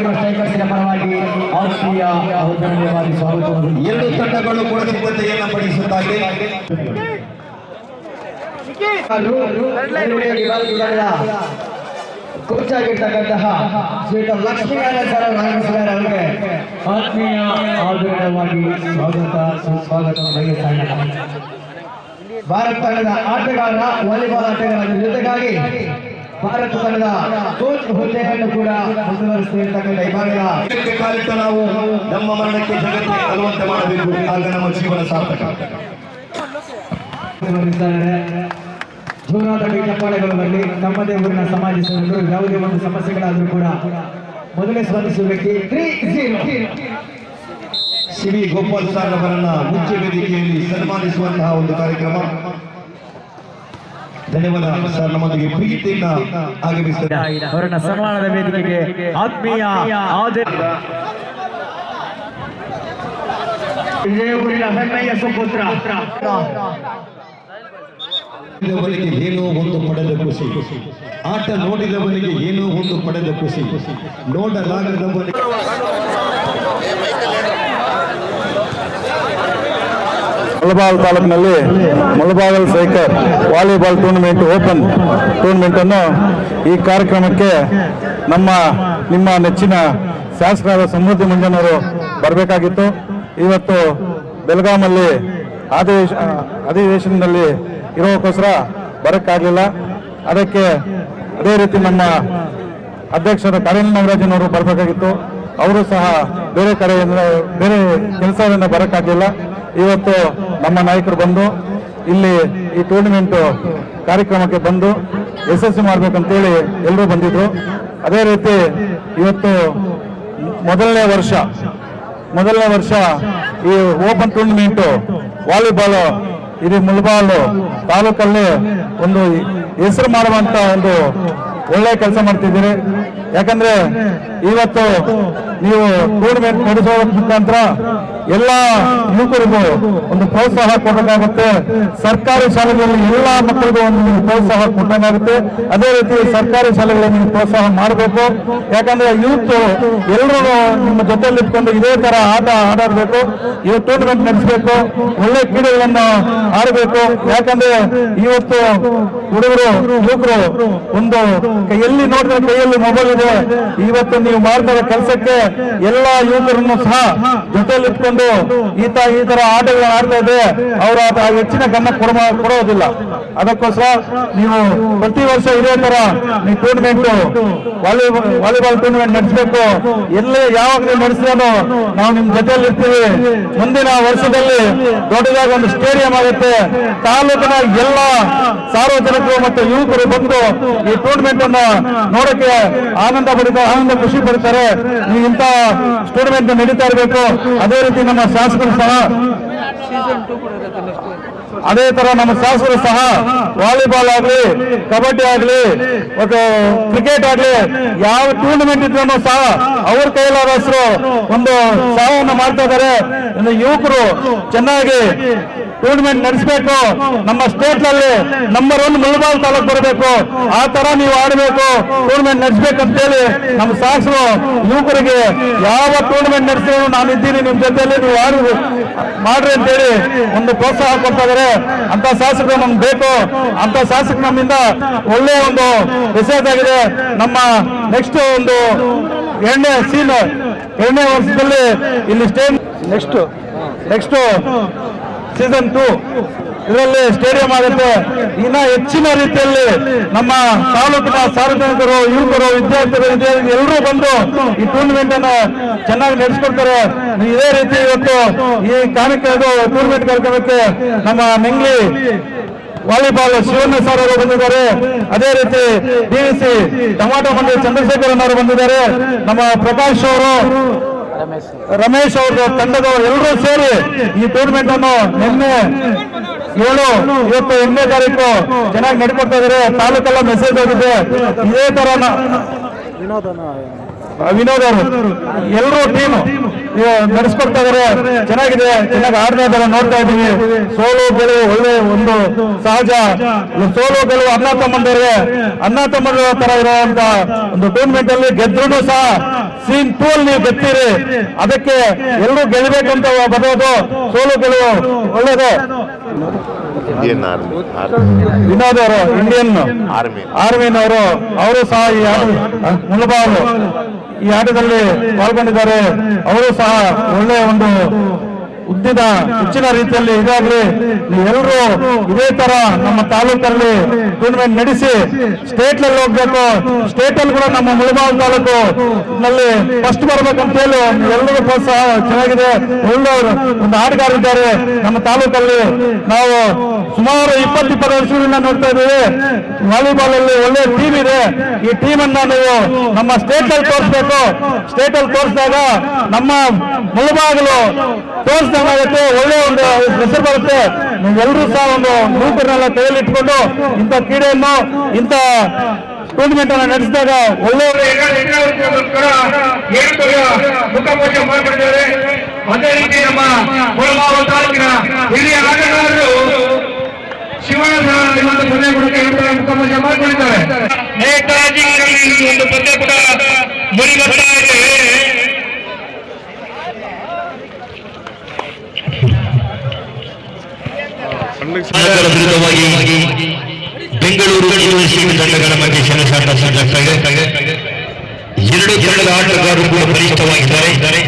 ಸ್ಟ್ರೈಕರ್ಸಿನ ಪರವಾಗಿ ಆತ್ಮೀಯ ಔತಣವಾಗಿ ಸ್ವಾಗತವನ್ನು ಎರಡು ತಂಡಗಳು ಕೂಡ ಸಿದ್ಧತೆಯನ್ನು ಪಡಿಸುತ್ತಾರೆ ಆಗಿರ್ತಕ್ಕಂತಹ ಶ್ರೀಯುತ ಲಕ್ಷ್ಮೀನಾರಾಯಣ ಸರ್ ನಾರಾಯಣ ಅವರಿಗೆ ಆತ್ಮೀಯ ಆಧುನಿಕವಾಗಿ ಸ್ವಾಗತ ಸುಸ್ವಾಗತವನ್ನು ಬಯಸ್ತಾ ಭಾರತ ತಂಡದ ಆಟಗಾರ ವಾಲಿಬಾಲ್ ಆಟಗಾರರ ಜೊತೆಗಾಗಿ ಭಾರತ ತಂಡದ ಕೋಚ್ ಹುದ್ದೆಯನ್ನು ಕೂಡ ಮುಂದುವರಿಸಿರ್ತಕ್ಕಂಥ ಈ ಭಾಗದ ಕಾಲಿಟ್ಟ ನಾವು ನಮ್ಮ ಮರಣಕ್ಕೆ ಜಗತ್ತಿಗೆ ಅನುವಂತೆ ಮಾಡಬೇಕು. ಆಗ ನಮ್ಮ ಜೀವನ ಸಾರ್ಥಕ. ಜೋರಾದ ಚಪ್ಪಾಳೆಗಳು ಬರಲಿ ತಮ್ಮದೇ ಊರಿನ ಸಮಾಜ ಸೇವಕರು ಯಾವುದೇ ಒಂದು ಸಮಸ್ಯೆಗಳಾದರೂ ಕೂಡ ಮೊದಲೇ ಸ್ಪಂದಿಸುವ ವ್ಯಕ್ತಿ three zero C V Gopal sir ಅವರನ್ನ ಮುಖ್ಯ ವೇದಿಕೆಯಲ್ಲಿ ಸನ್ಮಾನಿಸುವಂತಹ ಒಂದು ಕಾರ್ಯಕ್ರಮ. ಧನ್ಯವಾದ ಸರ್ ನಮ್ಮೊಂದಿಗೆ ಪ್ರೀತಿಯಿಂದ ಆಗಮಿಸಿದ್ದಾರೆ ಅವರನ್ನ ಸನ್ಮಾನದ ವೇದಿಕೆಗೆ ಆತ್ಮೀಯ ಹೆಮ್ಮೆಯ ಸುಪುತ್ರ. ನೋಡಿದವನಿಗೆ ಏನೋ ಒಂದು ಪಡೆದ ಖುಷಿ. ಆಟ ನೋಡಿದವನಿಗೆ ಏನೋ ಒಂದು ಪಡೆದ ಖುಷಿ. ನೋಡಲಾಗದವನಿಗೆ ಮುಳಬಾಲ್ ತಾಲೂಕಿನಲ್ಲಿ ಮುಳಬಾಗಲ್ ಸೈಕರ್ ವಾಲಿಬಾಲ್ ಟೂರ್ನಮೆಂಟ್ ಓಪನ್ ಟೂರ್ನಮೆಂಟ್ ಅನ್ನು ಈ ಕಾರ್ಯಕ್ರಮಕ್ಕೆ ನಮ್ಮ, ನಿಮ್ಮ ನೆಚ್ಚಿನ ಶಾಸಕರಾದ ಸಮೃದ್ಧಿ ಮಂಜನವರು ಬರಬೇಕಾಗಿತ್ತು. ಇವತ್ತು ಬೆಳಗಾಮಲ್ಲಿ ಆದೇಶ ಅಧಿವೇಶನದಲ್ಲಿ ಇರೋಕ್ಕೋಸ್ಕರ ಬರೋಕ್ಕಾಗಲಿಲ್ಲ. ಅದಕ್ಕೆ ಅದೇ ರೀತಿ ನಮ್ಮ ಅಧ್ಯಕ್ಷರ ಕರೀಲ್ ನಾಗರಾಜನ್ ಅವರು ಬರಬೇಕಾಗಿತ್ತು. ಅವರು ಸಹ ಬೇರೆ ಕಡೆಯಿಂದ, ಬೇರೆ ಕೆಲಸದಿಂದ ಬರೋಕ್ಕಾಗಲಿಲ್ಲ. ಇವತ್ತು ನಮ್ಮ ನಾಯಕರು ಬಂದು ಇಲ್ಲಿ ಈ ಟೂರ್ನಮೆಂಟ್ ಕಾರ್ಯಕ್ರಮಕ್ಕೆ ಬಂದು ಯಶಸ್ವಿ ಮಾಡ್ಬೇಕಂತೇಳಿ ಎಲ್ಲರೂ ಬಂದಿದ್ರು. ಅದೇ ರೀತಿ ಇವತ್ತು ಮೊದಲನೇ ವರ್ಷ ಮೊದಲನೇ ವರ್ಷ ಈ ಓಪನ್ ಟೂರ್ನಮೆಂಟ್ ವಾಲಿಬಾಲ್ ಇದು ಮುಲ್ಬಾಲ್ ತಾಲೂಕಲ್ಲಿ ಒಂದು ಹೆಸರು ಮಾಡುವಂತ ಒಂದು ಒಳ್ಳೆ ಕೆಲಸ ಮಾಡ್ತಿದ್ದೀರಿ. ಯಾಕಂದ್ರೆ ಇವತ್ತು ನೀವು ಟೂರ್ನಮೆಂಟ್ ನಡೆಸೋ ಮುಖಾಂತರ ಎಲ್ಲ ಯುವಕರಿಗೂ ಒಂದು ಪ್ರೋತ್ಸಾಹ ಕೊಡಬೇಕಾಗುತ್ತೆ. ಸರ್ಕಾರಿ ಶಾಲೆಗಳಲ್ಲಿ ಎಲ್ಲ ಮಕ್ಕಳಿಗೂ ಒಂದು ಪ್ರೋತ್ಸಾಹ ಕೊಡಬೇಕಾಗುತ್ತೆ. ಅದೇ ರೀತಿ ಸರ್ಕಾರಿ ಶಾಲೆಗಳಲ್ಲಿ ನೀವು ಪ್ರೋತ್ಸಾಹ ಮಾಡಬೇಕು. ಯಾಕಂದ್ರೆ ಯೂತ್ ಎಲ್ಲರೂ ನಿಮ್ಮ ಜೊತೆಯಲ್ಲಿ ಇಟ್ಕೊಂಡು ಇದೇ ತರ ಆಟ ಆಡಬೇಕು ಇವತ್ತು ಟೂರ್ನಮೆಂಟ್ ನಡೆಸಬೇಕು. ಒಳ್ಳೆ ಕ್ರೀಡೆಗಳನ್ನು ಆಡಬೇಕು. ಯಾಕಂದ್ರೆ ಇವತ್ತು ಹುಡುಗರು, ಯುವಕರು ಒಂದು ಕೈಯಲ್ಲಿ ನೋಡಿದ್ರೆ ಕೈಯಲ್ಲಿ ಮೊಬೈಲ್ ಇದೆ. ಇವತ್ತು ನೀವು ಇರೋ ಕೆಲಸಕ್ಕೆ ಎಲ್ಲ ಯುವಕರನ್ನು ಸಹ ಜೊತೆಯಲ್ಲಿ ಇಟ್ಕೊಂಡು ಈತ ಈ ತರ ಆಟಗಳನ್ನ ಆಡ್ತಾ ಇದೆ ಅವರು ಹೆಚ್ಚಿನ ಗಮನ ಕೊಡ ಕೊಡೋದಿಲ್ಲ. ಅದಕ್ಕೋಸ್ಕರ ನೀವು ಪ್ರತಿ ವರ್ಷ ಇದೇ ತರ ನೀವು ಟೂರ್ನಮೆಂಟ್ ವಾಲಿಬಾಲ್ ವಾಲಿಬಾಲ್ ಟೂರ್ನಮೆಂಟ್ ನಡೆಸಬೇಕು. ಎಲ್ಲೇ ಯಾವಾಗ ನಡೆಸಿದ್ರು ನಾವು ನಿಮ್ ಜೊತೆಯಲ್ಲಿ ಇರ್ತೀವಿ ಮುಂದಿನ ವರ್ಷದಲ್ಲಿ ದೊಡ್ಡದಾಗಿ ಒಂದು ಸ್ಟೇಡಿಯಂ ಆಗುತ್ತೆ. ತಾಲೂಕಿನ ಎಲ್ಲ ಸಾರ್ವಜನಿಕರು ಮತ್ತು ಯುವಕರು ಬಂದು ಈ ಟೂರ್ನಮೆಂಟ್ ಅನ್ನ ನೋಡಕ್ಕೆ ಆನಂದ ಪಡಿತಾರೆ, ಆನಂದ ಖುಷಿ ಪಡ್ತಾರೆ. ನೀವು ಇಂತ ಟೂರ್ನಮೆಂಟ್ ನಡೀತಾ ಇರಬೇಕು. ಅದೇ ರೀತಿ ನಮ್ಮ ಶಾಸಕರು ಸಹ ಅದೇ ತರ ನಮ್ಮ ಶಾಸಕರು ಸಹ ವಾಲಿಬಾಲ್ ಆಗ್ಲಿ, ಕಬಡ್ಡಿ ಆಗ್ಲಿ, ಮತ್ತು ಕ್ರಿಕೆಟ್ ಆಗ್ಲಿ, ಯಾವ ಟೂರ್ನಮೆಂಟ್ ಇದ್ರೂ ಸಹ ಅವ್ರ ಕೈಲಾದಷ್ಟು ಒಂದು ಸಹಾಯವನ್ನು ಮಾಡ್ತಾ ಇದ್ದಾರೆ. ಯುವಕರು ಚೆನ್ನಾಗಿ ಟೂರ್ನಮೆಂಟ್ ನಡೆಸಬೇಕು. ನಮ್ಮ ಸ್ಟೇಟ್ನಲ್ಲಿ ನಂಬರ್ ಒನ್ ಮುಳಬಾಲ್ ತಾಲೂಕ್ ಬರಬೇಕು. ಆ ತರ ನೀವು ಆಡಬೇಕು. ಟೂರ್ನಮೆಂಟ್ ನಡೆಸಬೇಕು ಅಂತೇಳಿ ನಮ್ಮ ಶಾಸಕರು ಯುವಕರಿಗೆ ಯಾವ ಟೂರ್ನಮೆಂಟ್ ನಡೆಸಿದ್ರು ನಾನು ಇದ್ದೀನಿ ನಿಮ್ ಜೊತೆಯಲ್ಲಿ, ನೀವು ಆಡಿ ಮಾಡ್ರಿ ಅಂತೇಳಿ ಒಂದು ಪ್ರೋತ್ಸಾಹ ಕೊಡ್ತಾ ಇದಾರೆ ಅಂತ ಶಾಸಕರು ನಮ್ಗೆ ಬೇಕು. ಅಂತ ಶಾಸಕ ನಮ್ಮಿಂದ ಒಳ್ಳೆ ಒಂದು ಮೆಸೇಜ್ ಆಗಿದೆ. ನಮ್ಮ ನೆಕ್ಸ್ಟ್ ಒಂದು ಎರಡನೇ ಸೀನ್ ಎರಡನೇ ವರ್ಷದಲ್ಲಿ ಇಲ್ಲಿ stay next next season too ಇದರಲ್ಲಿ ಸ್ಟೇಡಿಯಂ ಆಗುತ್ತೆ. ಇನ್ನ ಹೆಚ್ಚಿನ ರೀತಿಯಲ್ಲಿ ನಮ್ಮ ತಾಲೂಕಿನ ಸಾರ್ವಜನಿಕರು, ಯುವಕರು, ವಿದ್ಯಾರ್ಥಿಗಳು ಎಲ್ಲರೂ ಬಂದು ಈ ಟೂರ್ನಮೆಂಟ್ ಅನ್ನ ಚೆನ್ನಾಗಿ ನಡೆಸ್ಕೊಡ್ತಾರೆ. ಇದೇ ರೀತಿ ಇವತ್ತು ಈ ಕಾರ್ಯಕ್ರಮ ಟೂರ್ನಮೆಂಟ್ ಕಾರ್ಯಕ್ರಮಕ್ಕೆ ನಮ್ಮ ನೆಂಗ್ಲಿ ವಾಲಿಬಾಲ್ ಶಿವಣ್ಣ ಸರ್ ಅವರು ಬಂದಿದ್ದಾರೆ. ಅದೇ ರೀತಿ ಡಿವಿಸಿ ಟಮಾಟೋ ಮಂಡಿ ಚಂದ್ರಶೇಖರ್ ಅವರು ಬಂದಿದ್ದಾರೆ. ನಮ್ಮ ಪ್ರಕಾಶ್ ಅವರು ರಮೇಶ್. ಅವರು ತಂಡದವರು ಎಲ್ಲರೂ ಸೇರಿ ಈ ಟೂರ್ನಮೆಂಟ್ ಅನ್ನು ನಿನ್ನೆ ಏಳು ಇವತ್ತು ಎಂಟನೇ ತಾರೀಕು ಚೆನ್ನಾಗಿ ನಡ್ಕೊಡ್ತಾ ಇದ್ದಾರೆ ತಾಲೂಕೆಲ್ಲ ಮೆಸೇಜ್ ಆಗಿದೆ ಇದೇ ತರ ವಿನೋದ್ ಅವರು. ಎಲ್ಲರೂ ಟೀಮ್ ನಡೆಸ್ಕೊಡ್ತಾ ಇದಾರೆ. ಚೆನ್ನಾಗಿದೆ. ಚೆನ್ನಾಗಿ ಆಡ್ತಾ ಇದಾರೆ ನೋಡ್ತಾ ಇದ್ದೀವಿ. ಸೋಲು, ಗೆಲುವು ಒಳ್ಳೆ ಒಂದು ಸಹಜ. ಸೋಲು, ಗೆಲುವು ಅಣ್ಣ ತಮ್ಮಂದರಿಗೆ. ಅಣ್ಣ ತಮ್ಮಂದ್ರ ತರ ಇರುವಂತ ಒಂದು ಟೂರ್ನಮೆಂಟ್ ಅಲ್ಲಿ ಗೆದ್ರು ಸಹ ಸೀನ್ ಟೂ ಅಲ್ಲಿ ನೀವು ಗೆದ್ದೀರಿ. ಅದಕ್ಕೆ ಎಲ್ಲರೂ ಗೆಲ್ಲಬೇಕಂತ ಬರೋದು ಸೋಲು, ಗೆಲುವು ಒಳ್ಳೇದು ಇಂಡಿಯನ್ ಆರ್ಮಿ ವಿನೋದ್ ಅವರು ಇಂಡಿಯನ್ ಆರ್ಮಿ ಆರ್ಮಿನವರು ಅವರು ಸಹ ಈ ಆಟ ಮುಳಬಾಲು ಈ ಆಟದಲ್ಲಿ ಪಾಲ್ಗೊಂಡಿದ್ದಾರೆ. ಅವರು ಸಹ ಒಳ್ಳೆಯ ಒಂದು ಉದ್ದಿನ ಹೆಚ್ಚಿನ ರೀತಿಯಲ್ಲಿ ಈಗಾಗಲೇ ಎಲ್ಲರೂ ಇದೇ ತರ ನಮ್ಮ ತಾಲೂಕಲ್ಲಿ ಟೂರ್ನಮೆಂಟ್ ನಡೆಸಿ ಸ್ಟೇಟ್ನಲ್ಲಿ ಹೋಗ್ಬೇಕು. ಸ್ಟೇಟ್ ಅಲ್ಲಿ ಕೂಡ ನಮ್ಮ ಮುಳಬಾಲ್ ತಾಲೂಕು ನಲ್ಲಿ ಫಸ್ಟ್ ಬರ್ಬೇಕಂತ ಹೇಳಿ ಎಲ್ಲರಿಗೂ ಪ್ರೋತ್ಸಾಹ ಚೆನ್ನಾಗಿದೆ. ಒಳ್ಳೆ ಒಂದು ಆಟಗಾರರಿದ್ದಾರೆ. ನಮ್ಮ ತಾಲೂಕಲ್ಲಿ ನಾವು ಸುಮಾರು ಇಪ್ಪತ್ತು ಇಪ್ಪತ್ತು ವರ್ಷದಿಂದ ನೋಡ್ತಾ ಇದ್ದೀವಿ. ವಾಲಿಬಾಲ್ ಅಲ್ಲಿ ಒಳ್ಳೆ ಟೀಮ್ ಇದೆ. ಈ ಟೀಮ್ ಅನ್ನ ನೀವು ನಮ್ಮ ಸ್ಟೇಟ್ ಅಲ್ಲಿ ತೋರಿಸ್ಬೇಕು. ಸ್ಟೇಟ್ ಅಲ್ಲಿ ತೋರಿಸಿದಾಗ ನಮ್ಮ ಮುಳುಬಾಗಿಲು ತೋರಿಸ್ದಂಗಾಗುತ್ತೆ ಒಳ್ಳೆ ಒಂದು ಹೆಸರು ಬರುತ್ತೆ. ನೀವೆಲ್ಲರೂ ಸಹ ಒಂದು ನೂಕರನ್ನೆಲ್ಲ ಕೈಯಲ್ಲಿ ಇಟ್ಕೊಂಡು ಇಂಥ ಕ್ರೀಡೆಯನ್ನು ಇಂಥ ಟೂರ್ನಮೆಂಟ್ ಅನ್ನ ನಡೆಸಿದಾಗ ಒಳ್ಳೆ ಅದೇ ರೀತಿ ನಮ್ಮ ಮುಳಬಾವು ತಾಲೂಕಿನ ಹಿರಿಯ ಆಟಗಾರರು ಶಿವಣ್ಣ ಒಂದು ಪಂದ್ಯ ಕೂಡ ಮುಖಪೂಜೆ ಮಾಡಿಕೊಂಡಿದ್ದಾರೆ. ನೇತಾಜಿಗಳಲ್ಲಿ ಒಂದು ಪಂದ್ಯ ಕೂಡ ಮುರಿ ಅದರ ವಿರುದ್ಧವಾಗಿ ಬೆಂಗಳೂರು ಯೂನಿವರ್ಸಿಟಿ ತಂಡಗಳ ಮಧ್ಯೆ ಸಾಗುತ್ತಾ ಇದೆ ಎರಡು ತಂಡದ ಆಟಗಾರರು ಕೂಡ ಬಲಿಷ್ಠವಾಗಿದ್ದಾರೆ.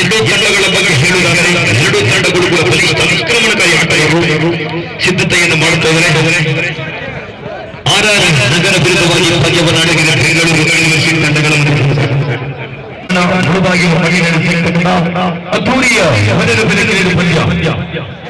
ಎರಡು ತಂಡಗಳ ಬಗ್ಗೆ ಹೇಳುವುದಾದರೆ ಎರಡು ತಂಡಗಳು ಕೂಡ ಬಲಿಷ್ಠ ಆಕ್ರಮಣಕಾರಿ ಆಟಗಾರರು ಸಿದ್ಧತೆಯನ್ನು ಮಾಡುತ್ತಾ ಇದ್ದಾರೆ. ಆರ್ ಆರ್ ನಗರ ವಿರುದ್ಧವಾಗಿ ಪಂದ್ಯವನ್ನು ಆಡಲಿದೆ ಬೆಂಗಳೂರು ಯೂನಿವರ್ಸಿಟಿ ತಂಡಗಳ ಮಧ್ಯೆ. ಪಂದ್ಯ